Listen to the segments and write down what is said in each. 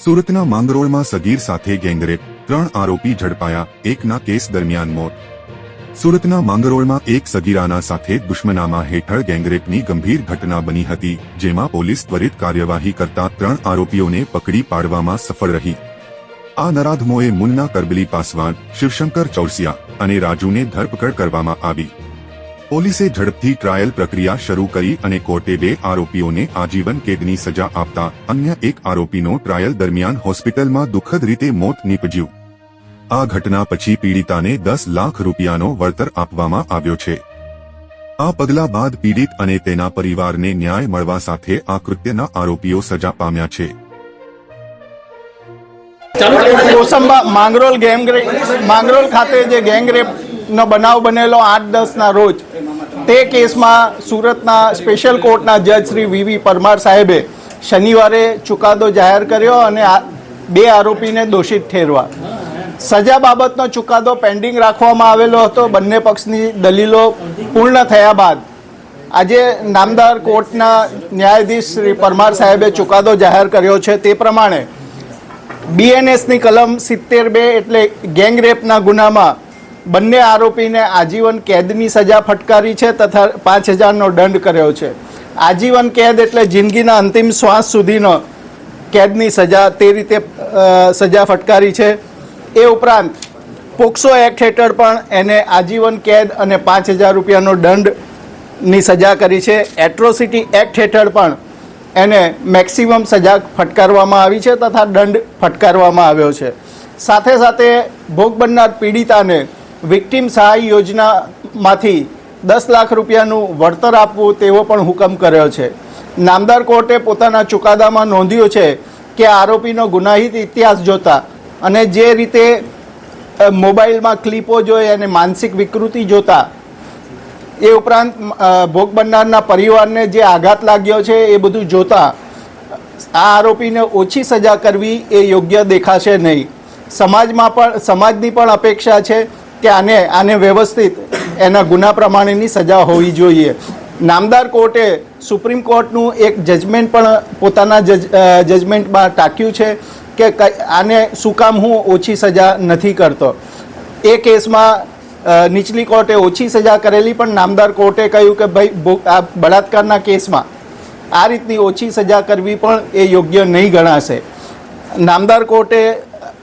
સુરતના માંગરોળમાં સગીર સાથે ગેંગરેપ, ત્રણ આરોપી ઝડપાયા, એકના કેસ દરમિયાન મોત. સુરતના માંગરોળમાં એક સગીરાના સાથે દુશ્મનામાં હેઠળ ગેંગરેપની ગંભીર ઘટના બની હતી, જેમાં પોલીસ ત્વરિત કાર્યવાહી કરતા ત્રણ આરોપીઓને પકડી પાડવામાં સફળ રહી. આ નરાધમોએ મુન્ના કરબલી પાસવાન, શિવશંકર ચૌરસિયા અને રાજુને ધરપકડ કરવામાં આવી. પોલીસે ઝડપથી ટ્રાયલ પ્રક્રિયા શરૂ કરી અને કોર્ટે બે આરોપીઓને આજીવન કેદની સજા આપતા અન્ય એક આરોપીનો ટ્રાયલ દરમિયાન હોસ્પિટલમાં દુઃખદ રીતે મોત નીપજ્યું. આ ઘટના પછી પીડિતાને દસ લાખ રૂપિયાનો વળતર આપવામાં આવ્યો છે. આ પગલા બાદ પીડિત અને તેના પરિવારને ન્યાય મળવા સાથે આ કૃત્યના આરોપીઓ સજા પામ્યા છે. કોસંબા માંગરોલ ગેંગ માંગરોલ ખાતે જે ગેંગરેપનો બનાવ બનેલો આઠ દસના રોજ. તે કેસમાં સુરતના સ્પેશિયલ કોર્ટના જજ શ્રી વીવી પરમાર સાહેબે શનિવારે ચુકાદો જાહેર કર્યો અને બે આરોપીને દોષિત ઠેરવા. સજા બાબતનો ચુકાદો પેન્ડિંગ રાખવામાં આવેલો હતો. બંને પક્ષની દલીલો પૂર્ણ થયા બાદ આજે નામદાર કોર્ટના ન્યાયાધીશ શ્રી પરમાર સાહેબે ચુકાદો જાહેર કર્યો છે. તે પ્રમાણે બીએનએસની કલમ સિત્તેર બે એટલે ગેંગ રેપના ગુનામાં બંને આરોપીને આજીવન કેદની સજા ફટકારી છે તથા પાંચ હજારનો દંડ કર્યો છે. આજીવન કેદ એટલે જિંદગીના અંતિમ શ્વાસ સુધીનો કેદની સજા તે રીતે સજા ફટકારી છે. એ ઉપરાંત પોક્સો એક્ટ હેઠળ પણ એને આજીવન કેદ અને પાંચ હજાર રૂપિયાનો દંડની સજા કરી છે. એટ્રોસિટી એક્ટ હેઠળ પણ એને મેક્સિમમ સજા ફટકારવામાં આવી છે તથા દંડ ફટકારવામાં આવ્યો છે. સાથે સાથે ભોગ બનનાર પીડિતાને વિક્ટિમ સહાય યોજનામાંથી દસ લાખ રૂપિયાનું વળતર આપવું તેવો પણ હુકમ કર્યો છે. નામદાર કોર્ટે પોતાના ચુકાદામાં નોંધ્યું છે કે આરોપીનો ગુનાહિત ઇતિહાસ જોતા અને જે રીતે મોબાઈલમાં ક્લિપો જોઈ અને માનસિક વિકૃતિ જોતા, એ ઉપરાંત ભોગ બનનારના પરિવારને જે આઘાત લાગ્યો છે એ બધું જોતા, આ આરોપીને ઓછી સજા કરવી એ યોગ્ય દેખાશે નહીં. સમાજમાં પણ, સમાજની પણ અપેક્ષા છે કે આને આને વ્યવસ્થિત એના ગુના પ્રમાણેની સજા હોવી જોઈએ. નામદાર કોર્ટે સુપ્રીમ કોર્ટનું એક જજમેન્ટ પણ પોતાના જજ જજમેન્ટમાં ટાંક્યું છે કે આને શું કામ હું ઓછી સજા નથી કરતો. એ કેસમાં નીચલી કોર્ટે ઓછી સજા કરેલી, પણ નામદાર કોર્ટે કહ્યું કે ભાઈ આ બળાત્કારના કેસમાં આ રીતની ઓછી સજા કરવી પણ એ યોગ્ય નહીં ગણાશે. નામદાર કોર્ટે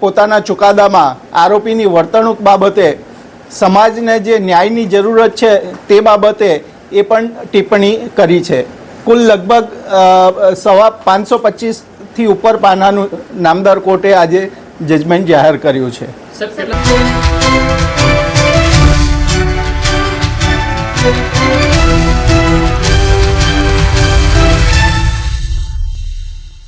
પોતાના ચુકાદામાં આરોપીની વર્તણૂક બાબતે સમાજને જે ન્યાયની જરૂરત છે તે બાબતે એ પણ ટિપ્પણી કરી છે કુલ લગભગ સવા પાંચસો પચીસથી ઉપર પાનાનું નામદાર કોર્ટે આજે જજમેન્ટ જાહેર કર્યું છે Thank you.